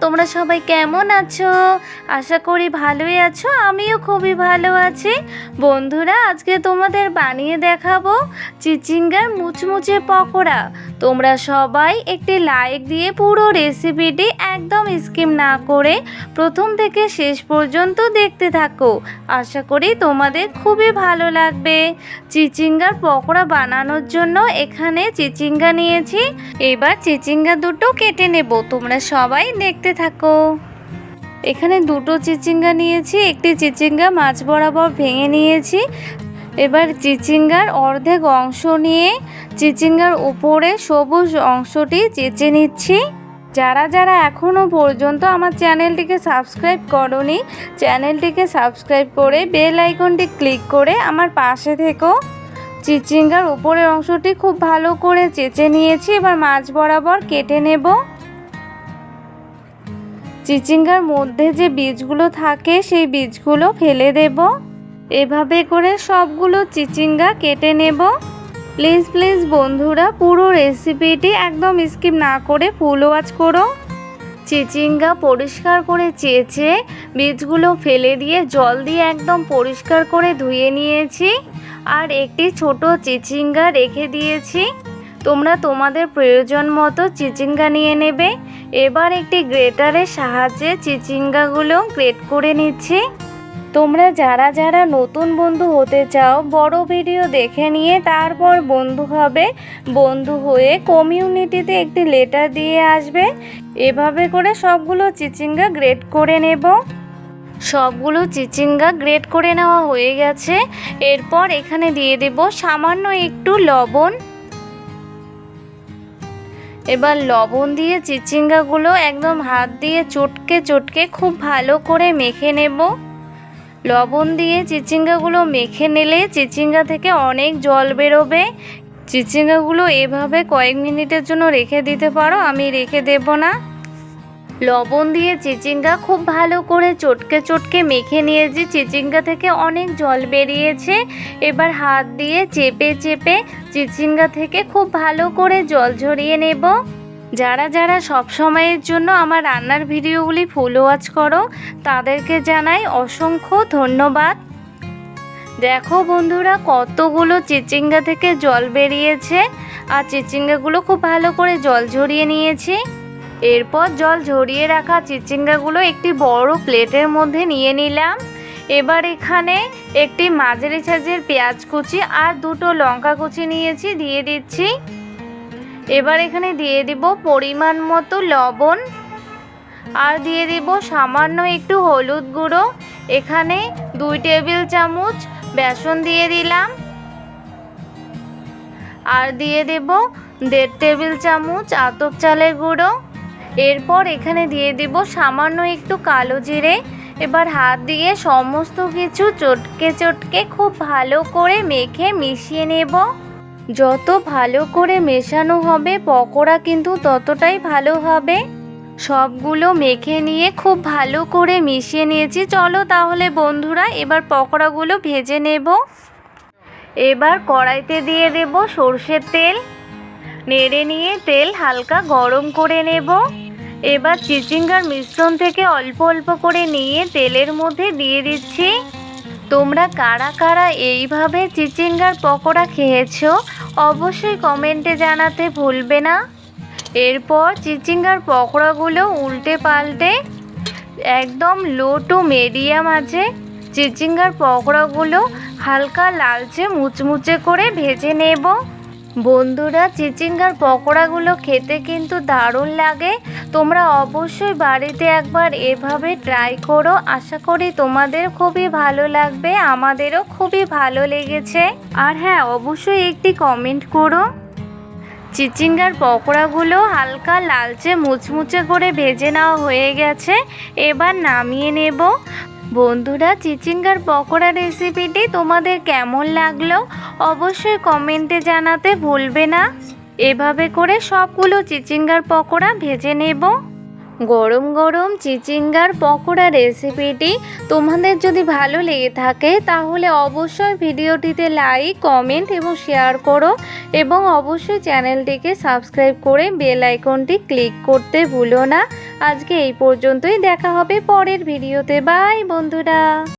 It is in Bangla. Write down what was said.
তোমরা সবাই কেমন আছো? আশা করি ভালোই আছো, আমিও খুবই ভালো আছি। বন্ধুরা, আজকে তোমাদের বানিয়ে দেখাবো চিচিঙ্গার মুচমুচে পকোড়া। তোমরা সবাই একটি লাইক দিয়ে পুরো রেসিপিটি একদম স্কিম না করে প্রথম থেকে শেষ পর্যন্ত দেখতে থাকো। আশা করি তোমাদের খুবই ভালো লাগবে। চিচিঙ্গার পকোড়া বানানোর জন্য এখানে চিচিঙ্গা নিয়েছি। এবার চিচিঙ্গা দুটো কেটে নেব, তোমরা সবাই দেখতে থাকো। এখানে দুটো চিচিঙ্গা নিয়েছি, একটি চিচিঙ্গা মাছ বরাবর ভেঙে নিয়েছি। এবার চিচিঙ্গার অর্ধেক অংশ নিয়ে চিচিঙ্গার উপরে সবুজ অংশটি চেঁচে নিচ্ছি। যারা যারা এখনও পর্যন্ত আমার চ্যানেলটিকে সাবস্ক্রাইব করনি, চ্যানেলটিকে সাবস্ক্রাইব করে বেল আইকনটি ক্লিক করে আমার পাশে থেকো। চিচিঙ্গার উপরের অংশটি খুব ভালো করে চেঁচে নিয়েছি, এবার মাছ বরাবর কেটে নেব। চিচিঙ্গার মধ্যে যে বীজগুলো থাকে, সেই বীজগুলো ফেলে দেব। এভাবে করে সবগুলো চিচিঙ্গা কেটে নেব। প্লিজ প্লিজ বন্ধুরা, পুরো রেসিপিটি একদম স্কিপ না করে ফুল ওয়াচ করো। চিচিঙ্গা পরিষ্কার করে চেঁচে বীজগুলো ফেলে দিয়ে জল দিয়ে একদম পরিষ্কার করে ধুয়ে নিয়েছি। আর একটি ছোট চিচিঙ্গা রেখে দিয়েছি। তোমরা তোমাদের প্রয়োজন মতো চিচিঙ্গা নিয়ে নেবে। এবার একটি গ্রেটারের সাহায্যে চিচিঙ্গাগুলো গ্রেট করে নিচ্ছি। তোমরা যারা যারা নতুন বন্ধু হতে চাও, বড় ভিডিও দেখে নিয়ে তারপর বন্ধু হবে। বন্ধু হয়ে কমিউনিটিতে একটি লেটার দিয়ে আসবে। এভাবে করে সবগুলো চিচিঙ্গা গ্রেট করে নেব। সবগুলো চিচিঙ্গা গ্রেড করে নেওয়া হয়ে গেছে। এরপর এখানে দিয়ে দেব সামান্য একটু লবণ। এবার লবণ দিয়ে চিচিঙ্গাগুলো একদম হাত দিয়ে চটকে চটকে খুব ভালো করে মেখে নেব। লবণ দিয়ে চিচিঙ্গাগুলো মেখে নিলে চিচিঙ্গা থেকে অনেক জল বেরোবে। চিচিঙ্গাগুলো এভাবে কয়েক মিনিটের জন্য রেখে দিতে পারো, আমি রেখে দেব না। লবণ দিয়ে চিচিঙ্গা খুব ভালো করে চটকে চটকে মেখে নিয়েছি, চিচিঙ্গা থেকে অনেক জল বেরিয়েছে। এবার হাত দিয়ে চেপে চেপে চিচিঙ্গা থেকে খুব ভালো করে জল ঝরিয়ে নেব। যারা যারা সব সময়ের জন্য আমার রান্নার ভিডিওগুলি ফুল ওয়াচ করো, তাদেরকে জানাই অসংখ্য ধন্যবাদ। দেখো বন্ধুরা, কতগুলো চিচিঙ্গা থেকে জল বেরিয়েছে, আর চিচিঙ্গাগুলো খুব ভালো করে জল ঝরিয়ে নিয়েছি। এরপর জল ঝরিয়ে রাখা চিচিঙ্গাগুলো একটি বড় প্লেটের মধ্যে নিয়ে নিলাম। এবার এখানে একটি মাঝারি সাইজের পেঁয়াজ কুচি আর দুটো লঙ্কা কুচি নিয়েছি, দিয়ে দিচ্ছি। এবার এখানে দিয়ে দিব পরিমাণ মতো লবণ। আর দিয়ে দিব সামান্য একটু হলুদ গুঁড়ো। এখানে দুই টেবিল চামচ বেসন দিয়ে দিলাম। আর দিয়ে দেব দেড় টেবিল চামচ আতপ চালের গুঁড়ো। এরপর এখানে দিয়ে দেব সামান্য একটু কালো জিরে। এবার হাত দিয়ে সমস্ত কিছু চটকে চটকে খুব ভালো করে মেখে মিশিয়ে নেব। যত ভালো করে মেশানো হবে, পকোড়া কিন্তু ততটাই ভালো হবে। সবগুলো মেখে নিয়ে খুব ভালো করে মিশিয়ে নিয়েছি। চলো তাহলে বন্ধুরা, এবার পকোড়াগুলো ভেজে নেব। এবার কড়াইতে দিয়ে দেব সর্ষের তেল। নেড়ে নিয়ে তেল হালকা গরম করে নেব। এবার চিচিঙ্গার মিশ্রণ থেকে অল্প অল্প করে নিয়ে তেলের মধ্যে দিয়ে দিচ্ছি। তোমরা কারা কারা এইভাবে চিচিঙ্গার পকোড়া খেয়েছো অবশ্যই কমেন্টে জানাতে ভুলবে না। এরপর চিচিঙ্গার পকোড়াগুলো উল্টে পাল্টে একদম লো টু মিডিয়াম আছে। চিচিঙ্গার পকোড়াগুলো হালকা লালচে মুচমুচে করে ভেজে নেব। বন্ধুরা, চিচিঙ্গার পকোড়াগুলো খেতে কিন্তু দারুণ লাগে। তোমরা অবশ্যই বাড়িতে একবার এভাবে ট্রাই করো। আশা করি তোমাদের খুবই ভালো লাগবে, আমাদেরও খুবই ভালো লেগেছে। আর হ্যাঁ অবশ্যই একটি কমেন্ট করো। চিচিঙ্গার পকোড়াগুলো হালকা লালচে মুচমুচে করে ভেজে নেওয়া হয়ে গেছে। এবার নামিয়ে নেব। বন্ধুরা, চিচিঙ্গার পকোড়া রেসিপিটি তোমাদের কেমন লাগল? অবশ্যই কমেন্টে জানাতে ভুলবে না। এভাবে করে সবগুলো চিচিঙ্গার পকোড়া ভেজে নেব। গরম গরম চিচিঙ্গার পকোড়া রেসিপিটি তোমাদের যদি ভালো লেগে থাকে, তাহলে অবশ্যই ভিডিওটিতে লাইক, কমেন্ট এবং শেয়ার করো এবং অবশ্যই চ্যানেলটিকে সাবস্ক্রাইব করে বেল আইকনটি ক্লিক করতে ভুলো না। আজকে এই পর্যন্তই, দেখা হবে পরের ভিডিওতে। বাই বন্ধুরা।